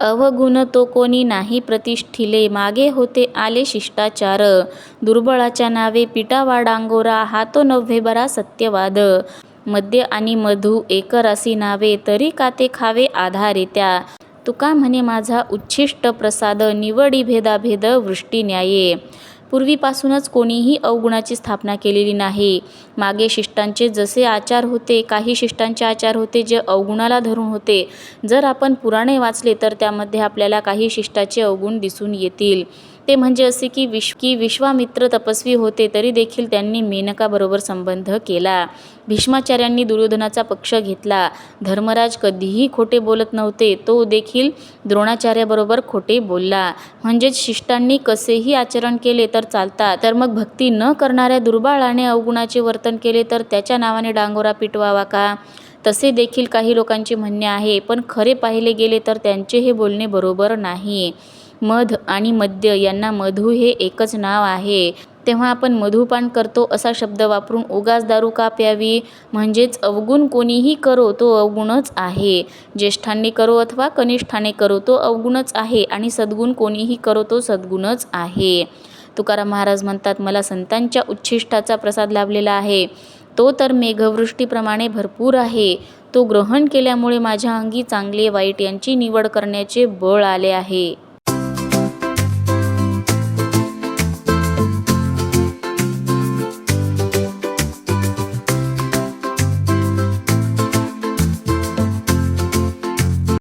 अवगुण तो कोणी नाही प्रतिष्ठिले. मागे होते आले शिष्टाचार. दुर्बळाच्या नावे पिटावा डांगोरा हा तो नव्हे बरा सत्यवाद. मद्य आणि मधु एकरासी नावे तरी का ते खावे आधारे त्या? तुका म्हणे माझा उच्छिष्ट प्रसाद निवडी भेदाभेद वृष्टी न्याये. पूर्वीपासूनच कोणीही अवगुणाची स्थापना केलेली नाही. मागे शिष्टांचे जसे आचार होते काही शिष्टांचे आचार होते जे अवगुणाला धरून होते. जर आपण पुराणे वाचले तर त्यामध्ये आपल्याला काही शिष्टाचे अवगुण दिसून येतील. ते म्हणजे असे की विश्व की विश्वामित्र तपस्वी होते तरी देखील त्यांनी मेनकाबरोबर संबंध केला. भीष्माचार्यांनी दुर्योधनाचा पक्ष घेतला. धर्मराज कधीही खोटे बोलत नव्हते तो देखील द्रोणाचार्याबरोबर खोटे बोलला. म्हणजेच शिष्टांनी कसेही आचरण केले तर चालतात तर मग भक्ती न करणाऱ्या दुर्बाळाने अवगुणाचे वर्तन केले तर त्याच्या नावाने डांगोरा पिटवावा का? तसे देखील काही लोकांचे म्हणणे आहे पण खरे पाहिले गेले तर त्यांचे हे बोलणे बरोबर नाही. मध आणि मद्य यांना मधु हे एकच नाव आहे. तेव्हा आपण मधुपान करतो असा शब्द वापरून उगाच दारू का प्यावी? म्हणजेच अवगुण कोणीही करो तो अवगुणच आहे. ज्येष्ठांनी करो अथवा कनिष्ठाने करो तो अवगुणच आहे आणि सद्गुण कोणीही करो तो सद्गुणच आहे. तुकाराम महाराज म्हणतात मला संतांच्या उच्छिष्टाचा प्रसाद लाभलेला आहे. तो तर मेघवृष्टीप्रमाणे भरपूर आहे. तो ग्रहण केल्यामुळे माझ्या अंगी चांगले वाईट यांची निवड करण्याचे बळ आले आहे.